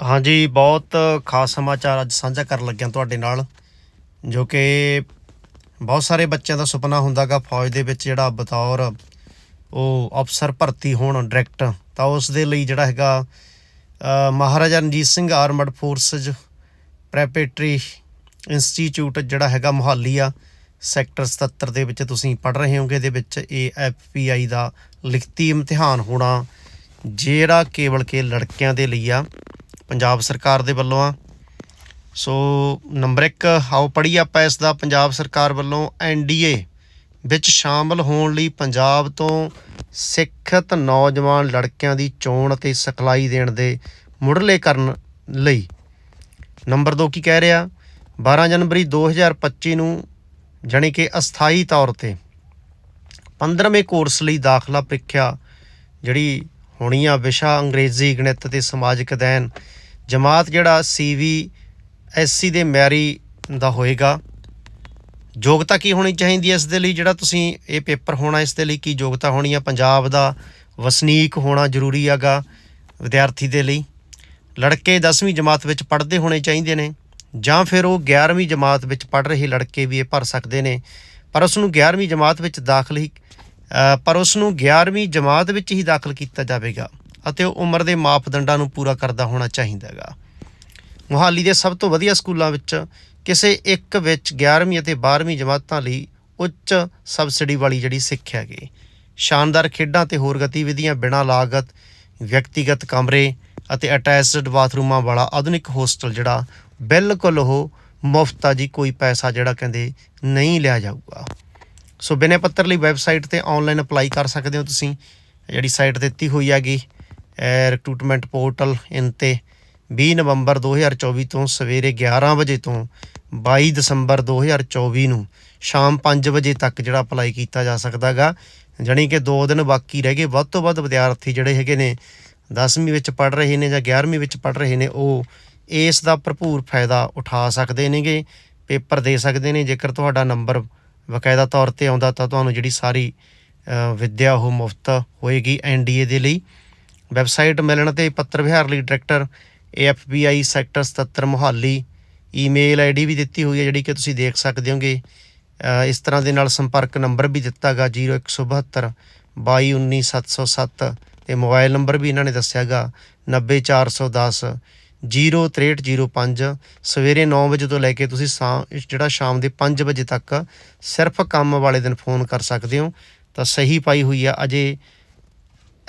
ਹਾਂਜੀ, ਬਹੁਤ ਖਾਸ ਸਮਾਚਾਰ ਅੱਜ ਸਾਂਝਾ ਕਰਨ ਲੱਗਿਆ ਤੁਹਾਡੇ ਨਾਲ, ਜੋ ਕਿ ਬਹੁਤ ਸਾਰੇ ਬੱਚਿਆਂ ਦਾ ਸੁਪਨਾ ਹੁੰਦਾਗਾ ਫੌਜ ਦੇ ਵਿੱਚ ਜਿਹੜਾ ਬਤੌਰ ਉਹ ਅਫਸਰ ਭਰਤੀ ਹੋਣ ਡਾਇਰੈਕਟ ਤਾਂ ਉਸ ਦੇ ਲਈ ਜਿਹੜਾ ਹੈਗਾ Maharaja Ranjit Singh armed forces preparatory institute ਜਿਹੜਾ ਹੈਗਾ ਮੁਹਾਲੀ ਆ, ਸੈਕਟਰ 77 ਦੇ ਵਿੱਚ ਤੁਸੀਂ ਪੜ ਰਹੇ ਹੋਗੇ ਇਹਦੇ ਵਿੱਚ ਇਹ ਏਐਫਪੀਆਈ ਦਾ ਲਿਖਤੀ ਇਮਤਿਹਾਨ ਹੋਣਾ, ਜਿਹੜਾ ਕੇਵਲ ਕੇ ਲੜਕਿਆਂ ਦੇ ਲਈ ਆ। ਪੰਜਾਬ ਸਰਕਾਰ ਦੇ ਵੱਲੋਂ ਆ। ਸੋ ਨੰਬਰ 1 ਆਓ ਪੜ੍ਹੀ ਆਪਾਂ ਇਸ ਦਾ, ਪੰਜਾਬ ਸਰਕਾਰ ਵੱਲੋਂ ਐਨਡੀਏ ਵਿੱਚ ਸ਼ਾਮਲ ਹੋਣ ਲਈ ਪੰਜਾਬ ਤੋਂ ਸਿੱਖਤ ਨੌਜਵਾਨ ਲੜਕਿਆਂ ਦੀ ਚੋਣ ਅਤੇ ਸਿਖਲਾਈ ਦੇਣ ਦੇ ਮੁੱਢਲੇ ਕਰਨ ਲਈ। ਨੰਬਰ 2 ਕੀ ਕਹਿ ਰਿਹਾ? 12 ਜਨਵਰੀ 2025 ਨੂੰ ਜਾਣੀ ਕਿ ਅਸਥਾਈ ਤੌਰ ਤੇ 15ਵੇਂ ਕੋਰਸ ਲਈ ਦਾਖਲਾ ਪ੍ਰੀਖਿਆ ਜਿਹੜੀ ਹੋਣੀ ਆ, ਵਿਸ਼ਾ, ਅੰਗਰੇਜ਼ੀ, ਗਣਿਤ ਤੇ ਸਮਾਜਿਕ ਅਧਿਐਨ ਜਮਾਤ ਜਿਹੜਾ ਸੀਵੀ ਐਸਸੀ ਦੇ ਮੈਰੀ ਦਾ ਹੋਏਗਾ। ਯੋਗਤਾ ਕੀ ਹੋਣੀ ਚਾਹੀਦੀ ਹੈ ਇਸ ਦੇ ਲਈ? ਜਿਹੜਾ ਤੁਸੀਂ ਇਹ ਪੇਪਰ ਹੋਣਾ, ਇਸ ਦੇ ਲਈ ਕੀ ਯੋਗਤਾ ਹੋਣੀ ਆ ਪੰਜਾਬ ਦਾ ਵਸਨੀਕ ਹੋਣਾ ਜ਼ਰੂਰੀ ਹੈਗਾ ਵਿਦਿਆਰਥੀ ਦੇ ਲਈ। ਲੜਕੇ 10ਵੀਂ ਜਮਾਤ ਵਿੱਚ ਪੜ੍ਹਦੇ ਹੋਣੇ ਚਾਹੀਦੇ ਨੇ, ਜਾਂ ਫਿਰ ਉਹ 11ਵੀਂ ਜਮਾਤ ਵਿੱਚ ਪੜ੍ਹ ਰਹੇ ਲੜਕੇ ਵੀ ਇਹ ਭਰ ਸਕਦੇ ਨੇ। ਪਰ ਉਸ ਨੂੰ 11ਵੀਂ ਜਮਾਤ ਵਿੱਚ ਦਾਖਲ ਹੀ ਪਰ ਉਸ ਨੂੰ 11ਵੀਂ ਜਮਾਤ ਵਿੱਚ ਹੀ ਦਾਖਲ ਕੀਤਾ ਜਾਵੇਗਾ। ਅਤੇ ਉਹ ਉਮਰ ਦੇ ਮਾਪਦੰਡਾਂ ਨੂੰ ਪੂਰਾ ਕਰਦਾ ਹੋਣਾ ਚਾਹੀਦਾ ਹੈਗਾ। ਮੁਹਾਲੀ ਦੇ ਸਭ ਤੋਂ ਵਧੀਆ ਸਕੂਲਾਂ ਵਿੱਚ ਕਿਸੇ ਇੱਕ ਵਿੱਚ 11ਵੀਂ ਅਤੇ 12ਵੀਂ ਜਮਾਤਾਂ ਲਈ ਉੱਚ ਸਬਸਿਡੀ ਵਾਲੀ ਜਿਹੜੀ ਸਿੱਖਿਆ ਗਈ ਸ਼ਾਨਦਾਰ ਖੇਡਾਂ ਤੇ ਹੋਰ ਗਤੀਵਿਧੀਆਂ ਬਿਨਾਂ ਲਾਗਤ, ਵਿਅਕਤੀਗਤ ਕਮਰੇ ਅਤੇ ਅਟੈਚਡ ਬਾਥਰੂਮਾਂ ਵਾਲਾ ਆਧੁਨਿਕ ਹੋਸਟਲ ਜਿਹੜਾ, ਬਿਲਕੁਲ ਉਹ ਮੁਫਤ ਆ ਜੀ, ਕੋਈ ਪੈਸਾ ਜਿਹੜਾ ਕਹਿੰਦੇ ਨਹੀਂ ਲਿਆ ਜਾਊਗਾ। ਸੋ ਬਿਨੇ ਪੱਤਰ ਲਈ ਵੈਬਸਾਈਟ ਤੇ ਆਨਲਾਈਨ ਅਪਲਾਈ ਕਰ ਸਕਦੇ ਹੋ ਤੁਸੀਂ। ਜਿਹੜੀ ਸਾਈਟ ਦਿੱਤੀ ਹੋਈ ਹੈਗੀ। ਰਿਕਰੂਟਮੈਂਟ ਪੋਰਟਲ ਇਨ ਤੇ 20 ਨਵੰਬਰ 2024 ਤੋਂ ਸਵੇਰੇ 11 ਵਜੇ ਤੋਂ 22 ਦਸੰਬਰ 2024 ਨੂੰ ਸ਼ਾਮ 5 ਵਜੇ ਤੱਕ ਜਿਹੜਾ ਅਪਲਾਈ ਕੀਤਾ ਜਾ ਸਕਦਾਗਾ। ਜਾਣੀ ਕਿ 2 ਦਿਨ ਬਾਕੀ ਰਹਿ ਗਏ। ਵੱਧ ਤੋਂ ਵੱਧ ਵਿਦਿਆਰਥੀ ਜਿਹੜੇ ਹੈਗੇ ਨੇ 10ਵੀਂ ਵਿੱਚ ਪੜ ਰਹੇ ਨੇ ਜਾਂ 11ਵੀਂ ਵਿੱਚ ਪੜ ਰਹੇ ਨੇ, ਉਹ ਇਸ ਦਾ ਭਰਪੂਰ ਫਾਇਦਾ ਉਠਾ ਸਕਦੇ ਨੇਗੇ, ਪੇਪਰ ਦੇ ਸਕਦੇ ਨੇ। ਜੇਕਰ ਤੁਹਾਡਾ ਨੰਬਰ ਬਕਾਇਦਾ ਤੌਰ ਤੇ ਆਉਂਦਾ ਤਾਂ ਤੁਹਾਨੂੰ ਜਿਹੜੀ ਸਾਰੀ ਵਿੱਦਿਆ ਉਹ ਮੁਫਤ ਹੋਏਗੀ ਐਨਡੀਏ ਦੇ ਲਈ। ਵੈਬਸਾਈਟ ਮਿਲਣ ਤੇ ਪੱਤਰ ਵਿਹਾਰ ਲਈ director AFBI sector 77 Mohali email ID ਵੀ ਦਿੱਤੀ ਹੋਈ ਹੈ, ਜਿਹੜੀ ਕਿ ਤੁਸੀਂ ਦੇਖ ਸਕਦੇ ਹੋਗੇ। ਇਸ ਤਰ੍ਹਾਂ ਦੇ ਨਾਲ ਸੰਪਰਕ ਨੰਬਰ ਵੀ ਦਿੱਤਾਗਾ 0172 2219707 ਤੇ ਮੋਬਾਈਲ ਨੰਬਰ ਵੀ ਇਹਨਾਂ ਨੇ ਦੱਸਿਆਗਾ 90410 06305 ਸਵੇਰੇ 9 ਵਜੇ ਤੋਂ ਲੈ ਕੇ ਤੁਸੀਂ ਸ਼ਾ- ਜਿਹੜਾ ਸ਼ਾਮ ਦੇ 5 ਵਜੇ ਤੱਕ ਸਿਰਫ ਕੰਮ ਵਾਲੇ ਦਿਨ ਫੋਨ ਕਰ ਸਕਦੇ ਹੋ। ਤਾਂ ਸਹੀ ਪਾਈ ਹੋਈ ਆ, Ajay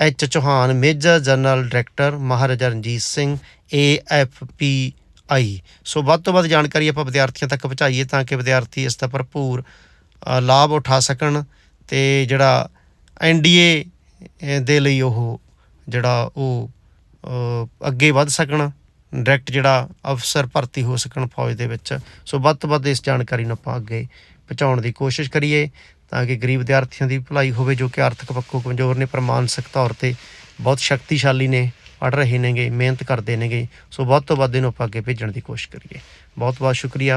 H Chauhan major general director Maharaja Ranjit Singh AFPI ਸੋ ਵੱਧ ਤੋਂ ਵੱਧ ਜਾਣਕਾਰੀ ਆਪਾਂ ਵਿਦਿਆਰਥੀਆਂ ਤੱਕ ਪਹੁੰਚਾਈਏ ਤਾਂ ਕਿ ਵਿਦਿਆਰਥੀ ਇਸ ਦਾ ਭਰਪੂਰ ਲਾਭ ਉਠਾ ਸਕਣ ਤੇ ਜਿਹੜਾ ਐਨਡੀਏ ਦੇ ਲਈ ਉਹ ਜਿਹੜਾ ਉਹ ਅੱਗੇ ਵੱਧ ਸਕਣ। ਡਾਇਰੈਕਟ ਜਿਹੜਾ ਅਫਸਰ ਭਰਤੀ ਹੋ ਸਕਣ ਫੌਜ ਦੇ ਵਿੱਚ। ਸੋ ਵੱਧ ਤੋਂ ਵੱਧ ਇਸ ਜਾਣਕਾਰੀ ਨੂੰ ਆਪਾਂ ਅੱਗੇ ਪਹੁੰਚਾਉਣ ਦੀ ਕੋਸ਼ਿਸ਼ ਕਰੀਏ ਤਾਂ ਕਿ ਗਰੀਬ ਵਿਦਿਆਰਥੀਆਂ ਦੀ ਭਲਾਈ ਹੋਵੇ, ਜੋ ਕਿ ਆਰਥਿਕ ਪੱਖੋਂ ਕਮਜ਼ੋਰ ਨੇ ਪਰ ਮਾਨਸਿਕ ਤੌਰ ਤੇ ਬਹੁਤ ਸ਼ਕਤੀਸ਼ਾਲੀ ਨੇ ਪੜ ਰਹੇ ਨੇਗੇ, ਮਿਹਨਤ ਕਰਦੇ ਨੇਗੇ। ਸੋ ਵੱਧ ਤੋਂ ਵੱਧ ਇਹਨੂੰ ਆਪਾਂ ਅੱਗੇ ਭੇਜਣ ਦੀ ਕੋਸ਼ਿਸ਼ ਕਰੀਏ। ਬਹੁਤ ਬਹੁਤ ਸ਼ੁਕਰੀਆ।